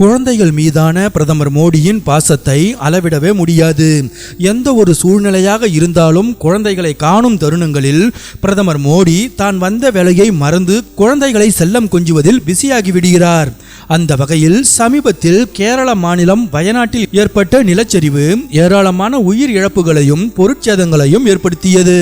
குழந்தைகள் மீதான பிரதமர் மோடியின் பாசத்தை அளவிடவே முடியாது. எந்த ஒரு சூழ்நிலையாக இருந்தாலும் குழந்தைகளை காணும் தருணங்களில் பிரதமர் மோடி தான் வந்த வேலையை மறந்து குழந்தைகளை செல்லம் கொஞ்சுவதில் பிஸியாகி விடுகிறார். அந்த வகையில் சமீபத்தில் கேரள மாநிலம் வயநாட்டில் ஏற்பட்ட நிலச்சரிவு ஏராளமான உயிர் இழப்புகளையும் பொருட்சேதங்களையும் ஏற்படுத்தியது.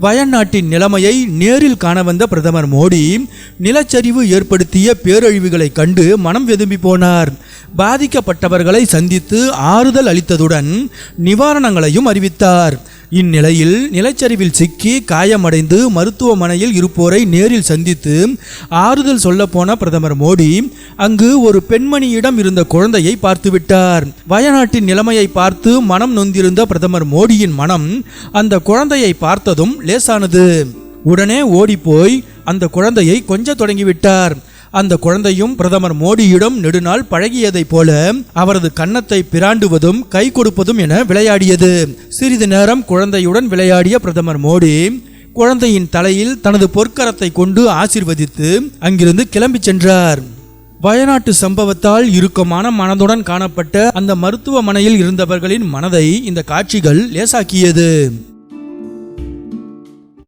வயநாட்டின் நிலைமையை நேரில் காண வந்த பிரதமர் மோடி நிலச்சரிவு ஏற்படுத்திய பேரழிவுகளை கண்டு மனம் வெதும்பி போனார். பாதிக்கப்பட்டவர்களை சந்தித்து ஆறுதல் அளித்ததுடன் நிவாரணங்களையும் அறிவித்தார். இந்நிலையில் நிலச்சரிவில் சிக்கி காயமடைந்து மருத்துவமனையில் இருப்போரை நேரில் சந்தித்து ஆறுதல் சொல்லப்போன பிரதமர் மோடி அங்கு ஒரு பெண்மணியிடம் இருந்த குழந்தையை பார்த்துவிட்டார். வயநாட்டின் நிலைமையை பார்த்து மனம் நொந்திருந்த பிரதமர் மோடியின் மனம் அந்த குழந்தையை பார்த்ததும் லேசானது. உடனே ஓடிப்போய் அந்த குழந்தையை கொஞ்ச தொடங்கிவிட்டார். அந்த குழந்தையும் பிரதமர் மோடியிடம் நெடுநாள் பழகியதைப் போல அவரது கன்னத்தை பிராண்டுவதும் கை கொடுப்பதும் என விளையாடியது. சிறிது நேரம் குழந்தையுடன் விளையாடிய பிரதமர் மோடி குழந்தையின் தலையில் தனது பொற்கரத்தை கொண்டு ஆசிர்வதித்து அங்கிருந்து கிளம்பிச் சென்றார். வயநாட்டு சம்பவத்தால் இறுக்கமான மனதுடன் காணப்பட்ட அந்த மருத்துவமனையில் இருந்தவர்களின் மனதை இந்த காட்சிகள் லேசாக்கியது.